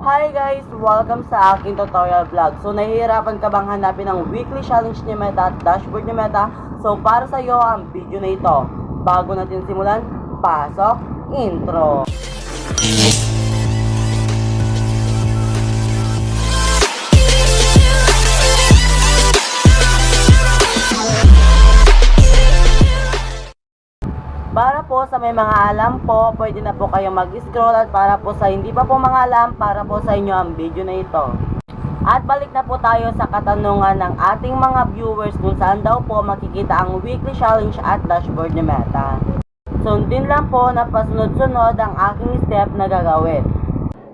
Hi guys! Welcome sa aking tutorial vlog. So, nahihirapan ka bang hanapin ang weekly challenge ni Meta at dashboard ni Meta? So, para sa iyo ang video na ito. Bago natin simulan, pasok, intro! Para po sa may mga alam po, pwede na po kayong mag-scroll at para po sa hindi pa po mga alam, para po sa inyo ang video na ito. At balik na po tayo sa katanungan ng ating mga viewers kung saan daw po makikita ang weekly challenge at dashboard ni Meta. Sundin lang po na pasunod-sunod ang aking step na gagawin.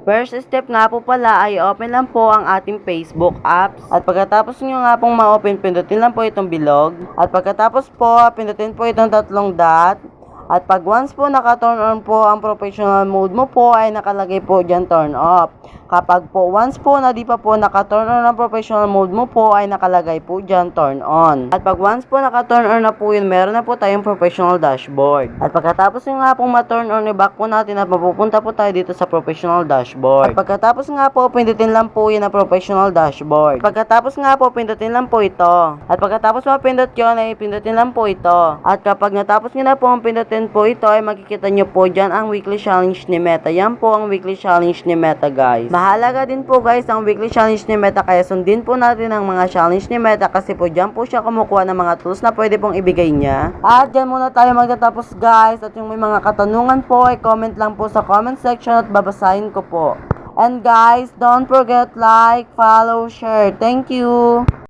First step nga po pala ay open lang po ang ating Facebook apps. At pagkatapos nyo nga pong ma-open, pindutin lang po itong bilog. At pagkatapos po, pindutin po itong tatlong dot. At pag once po naka-turn on po ang professional mode mo po ay nakalagay po dyan turn off. Kapag po once po na di pa po naka-turn on ang professional mode mo po ay nakalagay po dyan turn on. At pag once po naka-turn on na po yun, meron na po tayong professional dashboard. At pagkatapos nga pong ma-turn on, i-back po natin at mapupunta po tayo dito sa professional dashboard. At pagkatapos nga po, pindutin lang po yun ang professional dashboard. Pagkatapos nga po, pindutin lang po ito. At pagkatapos mapindot yun, ay pindutin lang po ito. At kapag natapos nyo na po ang pindutin po ito, ay makikita nyo po dyan ang weekly challenge ni Meta. Yan po ang weekly challenge ni Meta, guys. Mahalaga din po, guys, ang weekly challenge ni Meta. Kaya sundin po natin ang mga challenge ni Meta kasi po dyan po siya kumukuha ng mga tools na pwede pong ibigay niya. At dyan muna tayo magtatapos, guys. At yung may mga katanungan po, ay comment lang po sa comment section at babasahin ko po. And guys, don't forget like, follow, share. Thank you!